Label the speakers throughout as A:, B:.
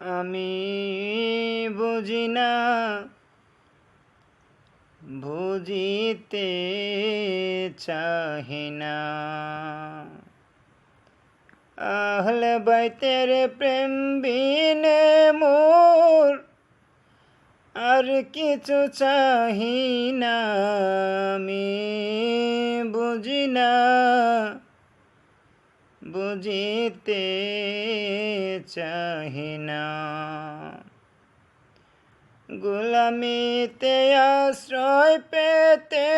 A: আমি বুঝি না, বুঝিতে চাহি না। আহলে বাইতের প্রেম বিনে মোর আর কিছু চাহি না, আমি বুঝি না। বুঝিতে চাহি না। গোলামিতে আশ্রয় পেতে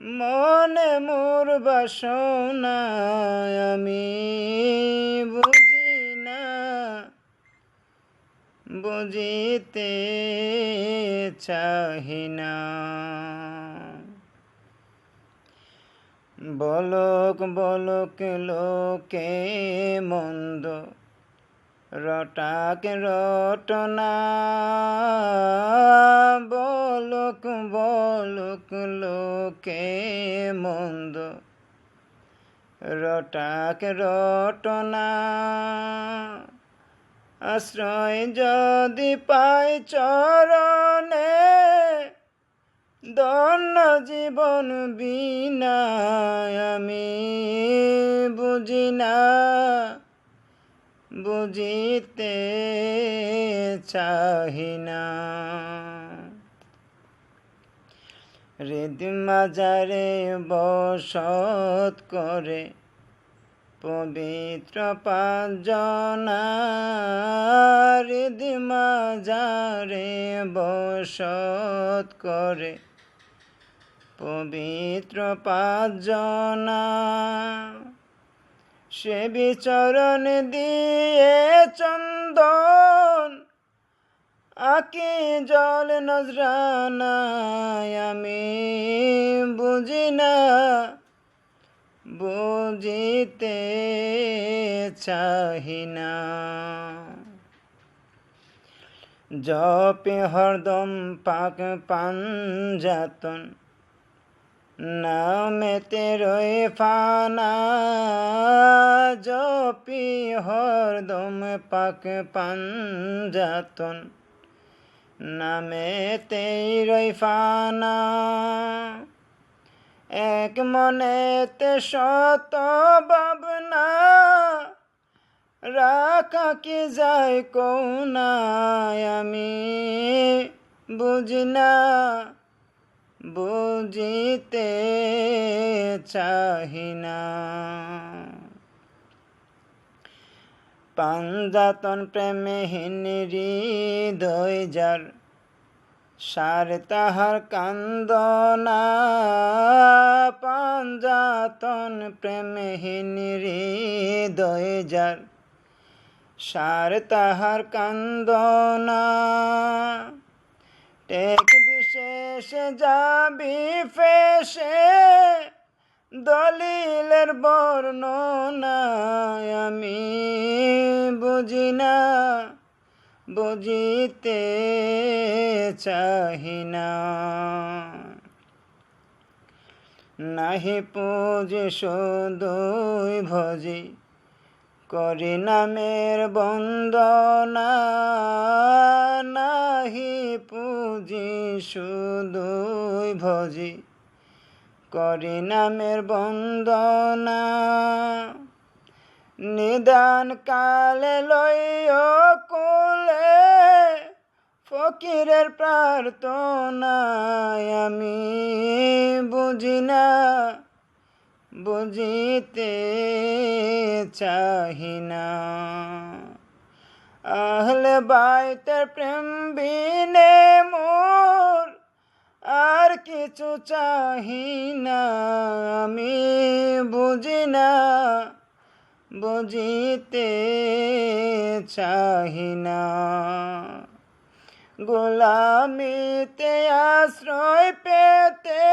A: মনে মোর বাসনা আমি বুঝি না। বুঝিতে চাহি না। বলক বলক লোকে মন্দ। রটাক, রটনা। বলক বলক লোকে মন্দ। রটাক, রটনা। আশ্রয় যদি পাই চরণে দন্য জীবন বিনা আমি বুঝি না, বুঝিতে চাহি না। হৃদ মাজারে বসত করে পবিত্র পাঁচজনা হৃদ মাজারে বসত করে পবিত্র পাঁচজনা সে বিচরণ দিয়ে চন্দন, আকি জল নজরানায় আমি বুঝি না, বুঝিতে চাহি না। জপে হরদম পাক পাঞ্জাতন নামেতে রয়ে ফানা, জপি হরদম পাক পাঞ্জাতন। নামেতেই রই ফানা, এক মনেতে শত ভাবনা, রাখা কি যায় কৌনায় আমি বুঝি না। বুঝিতে চাহি না। পাঞ্জাতন প্রেমে হৃদয় যার, সার তাহার কান্দনা। পাঞ্জাতন প্রেমহীন হৃদয় যার, সার তাহার কান্দনা। টেক বিশেষ যাবি ফেসে, দলিলের বর্ণনা আমি বুঝি না, বুঝিতে চাহি না। নাহি পুজি শুধুই ভজি করি নামের বন্দনা, নাহি পুজি, শুধুই ভজি। করি নামের বন্দনা, নিদান কালে লইও কোলে, ফকিরের প্রার্থনায় আমি বুঝি না। বুঝিতে চাহি না। আহলে বাইতের প্রেম বিনে মোর আর কিছু চাহি না। আমি বুঝি না, বুঝিতে চাহি না। গোলামিতে আশ্রয় পেতে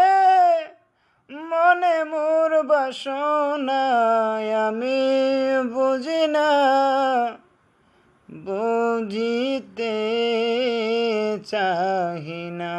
A: মনে মোর বাসনায় আমি বুঝি না বুঝিতে চাহি না।